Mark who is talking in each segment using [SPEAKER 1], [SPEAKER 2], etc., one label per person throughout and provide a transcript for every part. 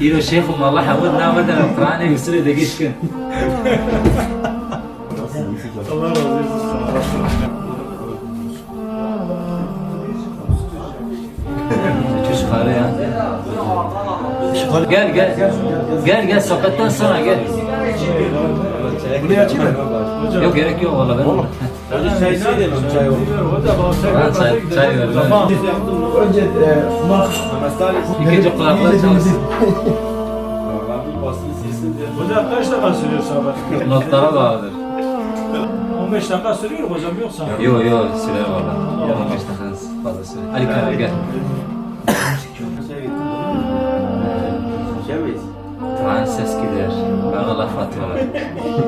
[SPEAKER 1] Diyor şeyhum Allah hamd nameden Kur'an'ı yüzüne de geçkin.
[SPEAKER 2] Allah razı olsun.
[SPEAKER 1] Çocuk karı ya. Gel gel. Gel
[SPEAKER 3] Buraya açayım mı?
[SPEAKER 1] Yok gerek yok valla ben.
[SPEAKER 3] Çay içelim, çay olur.
[SPEAKER 1] Ha, çay, çay ver.
[SPEAKER 2] Tamam.
[SPEAKER 3] Önce e, sumak.
[SPEAKER 1] İkinci kulaklar çalışsın.
[SPEAKER 2] Hocam kaç dakika sürüyor sabah?
[SPEAKER 1] Notlara bağlıdır.
[SPEAKER 2] 15 dakika sürüyor hocam yoksa?
[SPEAKER 1] Yo yo sürer valla. 15 dakika fazla sürer. Ali Kadir gel. Ses gider. Bana laf atıyorlar.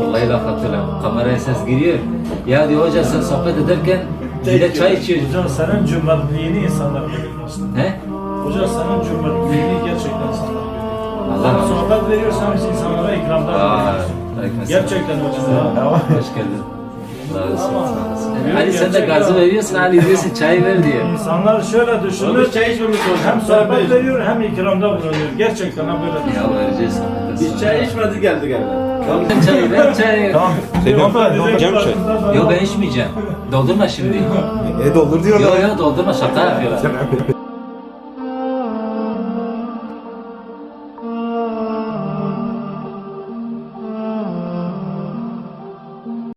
[SPEAKER 1] Vallahi laf atıyorlar. Kameraya ses giriyor. Ya diyor hoca sen sohbet ederken bir de çay içiyorsun.
[SPEAKER 2] Hocam senin cömertliğini insanlar görüyor aslında.
[SPEAKER 1] He?
[SPEAKER 2] Hocam senin cömertliğini gerçekten insanlar görüyor.
[SPEAKER 1] Allah
[SPEAKER 2] sohbet veriyorsan biz insanlara ikramda
[SPEAKER 1] aleykümselam.
[SPEAKER 2] Gerçekten hocam.
[SPEAKER 1] Hoş geldin. Olsun. Ali sen de gazı veriyorsun, Ali diyorsun çay ver diyor.
[SPEAKER 2] İnsanlar şöyle düşünür.
[SPEAKER 3] çay içmemiş
[SPEAKER 2] Hem sohbet veriyor hem ikramda bulunuyor. Gerçekten ha böyle.
[SPEAKER 1] Ya vereceğiz sohbeten
[SPEAKER 3] Biz çay içmedik geldik.
[SPEAKER 1] Ben çay, ben çay.
[SPEAKER 2] Seviyorum ben.
[SPEAKER 3] Hocam çay.
[SPEAKER 1] Yok ben içmeyeceğim. Doldurma şimdi.
[SPEAKER 4] E doldur diyor.
[SPEAKER 1] Yok yok doldurma şaka yapıyorlar.